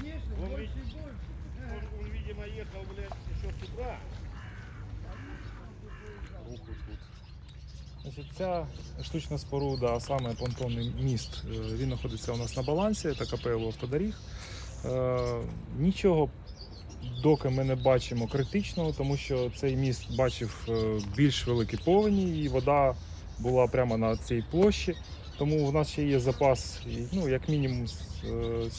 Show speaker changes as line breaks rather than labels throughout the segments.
Конечно,
Он
больше и больше.
Он, он, видимо, ехал, блядь, еще с утра.
руху тут. Значить, ця штучна споруда, а саме понтонний міст, е, він знаходиться у нас на балансі, це КПЛ автодоріг. Е, Нічого, доки ми не бачимо критичного, тому що цей міст бачив е, більш великі повені, і вода була прямо на цій площі. Тому в нас ще є запас, ну, як мінімум е,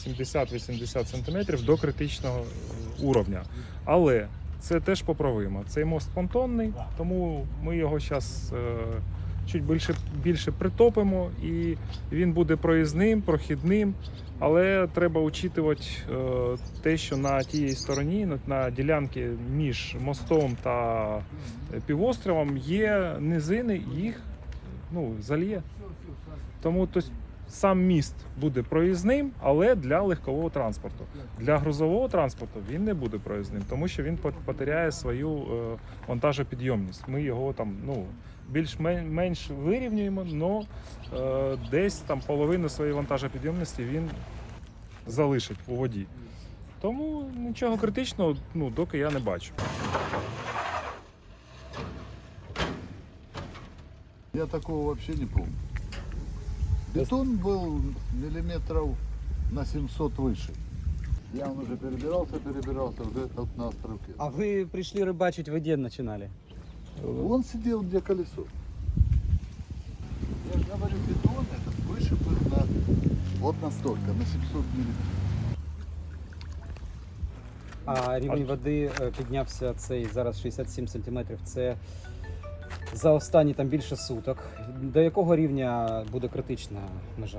70-80 см до критичного е, уровня. Але це теж поправимо. Цей мост понтонний, тому ми його зараз чуть більше, більше притопимо, і він буде проїзним, прохідним. Але треба учитувати е, те, що на тієї стороні, на, ділянці між мостом та е, півостровом є низини, їх ну, зальє. Тому то, сам міст буде проїзним, але для легкового транспорту. Для грузового транспорту він не буде проїзним, тому що він потеряє свою е, вантажопідйомність. Ми його там ну, більш-менш вирівнюємо, але десь там половину своєї вантажопідйомності він залишить у воді. Тому нічого критичного, ну, доки я не бачу.
Я такого вообще не помню. Бетон был миллиметров на 700 выше. Я он уже перебирался, перебирался уже тут на островке.
А вы пришли рыбачить, вы где начинали?
Он сидел где колесо. Я же говорю, бетон этот выше был на вот настолько, на 700 миллиметров.
А рівень води е, піднявся цей зараз 67 сантиметрів. Це за останні там більше суток. До якого рівня буде критична межа?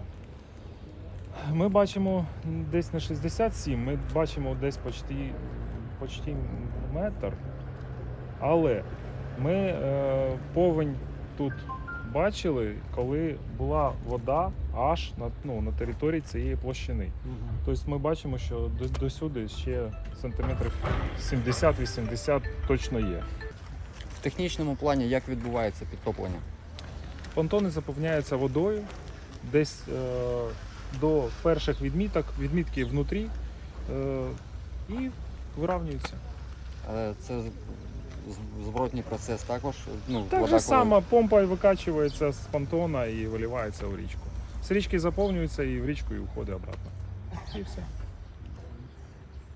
Ми бачимо десь на 67, ми бачимо десь почти, почти метр. Але ми е, повень тут бачили, коли була вода аж на, ну, на території цієї площини. Тобто ми бачимо, що до, до сюди ще сантиметрів 70-80 точно є.
В технічному плані як відбувається підтоплення?
Понтони заповняються водою десь е, до перших відміток, відмітки внутрі е, і виравнюються.
Е, Це з- зворотній процес також. Ну,
Так
вода,
же
коли-
само помпа викачується з понтона і виливається в річку. З річки заповнюється і в річку і входить обратно. І все.